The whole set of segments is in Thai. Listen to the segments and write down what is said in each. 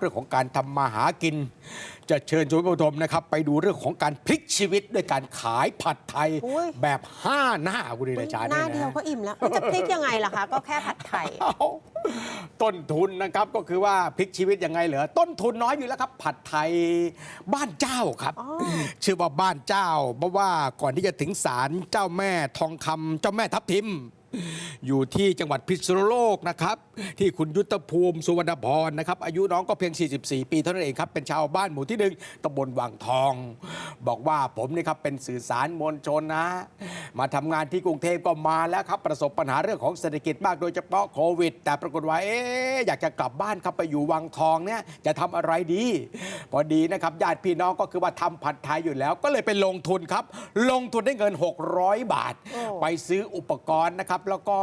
เรื่องของการทำมาหากิน จะเชิญชวนผู้ชมนะครับ ไปดูเรื่องของการพลิกชีวิตด้วยการขายผัดไทยอุ๊ยแบบ5หน้าคุณดีอาจารย์หน้าะเดียวก็อิ่มแล้วมันจะพลิกยังไงล่ะคะ ก็แค่ผัดไทยเอ้าต้นทุนนะครับก็คือว่าพลิกชีวิตยังไงเหรอต้นทุนน้อยอยู่แล้วครับ ผัดไทยบ้านเจ้าครับอ๋อชื่อว่าบ้านเจ้าเพราะว่าก่อนที่จะถึงศาลเจ้าแม่ทองคำเจ้าแม่ทับทิม อยู่ที่จังหวัดพิษณุโลกนะครับ ที่คุณยุทธภูมิสุวรรณพรนะครับ อายุน้องก็เพียง 44 ปีเท่านั้นเองครับ เป็นชาวบ้านหมู่ที่หนึ่งตำบลวังทอง บอกว่าผมนี่ครับเป็นสื่อสารมวลชนนะ มาทำงานที่กรุงเทพก็มาแล้วครับ ประสบปัญหาเรื่องของเศรษฐกิจมากโดยเฉพาะโควิด แต่ปรากฏว่าเอ๊ะอยากจะกลับบ้านครับไปอยู่วังทองเนี่ยจะทำอะไรดี พอดีนะครับญาติพี่น้องก็คือว่าทำผัดไทยอยู่แล้ว ก็เลยไปลงทุนครับ ลงทุนได้เงิน 600 บาทโอ้ไปซื้ออุปกรณ์นะครับแล้วก็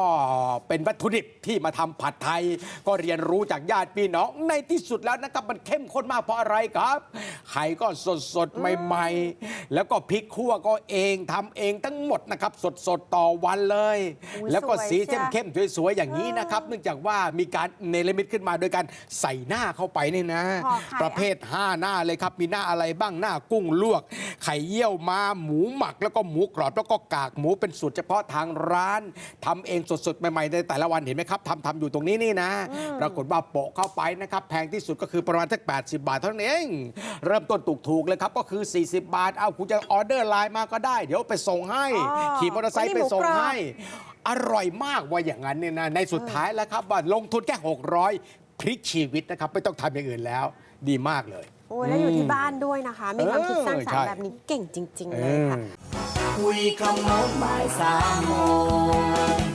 เป็นวัตถุดิบที่มาทำผัดไทย ก็เรียนรู้จากญาติพี่น้องในที่สุดแล้วนะครับมันเข้มข้นมากเพราะอะไรครับไข่ก็สดสดๆใหม่ๆ แล้วก็พริกคั่วก็เองทำเองทั้งหมดนะครับ สดสดๆต่อวันเลยอุ๊ยแล้วก็สวยสีจ้ะเข้มๆสวยๆอย่างนี้นะครับ เนื่องจากว่ามีการเนรมิตขึ้นมาโดยการใส่หน้าเข้าไปนี่นะพอไข่ประเภท 5 หน้าเลยครับมีหน้าอะไรบ้างหน้ากุ้งลวก ไข่เยี่ยวมาหมูหมัก แล้วก็หมูกรอบแล้วก็กากหมูเป็นสูตรเฉพาะทางร้านทำเองสดๆ ใหม่ๆในแต่ละวันเห็นไหมครับทำทำอยู่ตรงนี้นี่นะ ปรากฏว่าโปะเข้าไปนะครับ แพงที่สุดก็คือประมาณสัก80 บาทเท่านั้นเอง เริ่มต้นถูกๆเลยครับ ก็คือ 40 บาท เอาคุณจะออเดอร์ไลน์มาก็ได้ เดี๋ยวไปส่งให้อ๋อขี่มอเตอร์ไซค์นี่ไปหมูส่งกรอบให้ อร่อยมากว่าอย่างนั้นเนี่ยนะในสุดท้ายแล้วครับว่าลงทุนแค่600พลิกชีวิตนะครับ ไม่ต้องทำอย่างอื่นแล้ว ดีมากเลย โอ้ยแล้วอยู่ที่บ้านด้วยนะคะ มีความคิดสร้างสรรใช่ค์แบบนี้เก่งจริง ๆเอเลยค่ะอคุยขโมงบ่ายสามโมง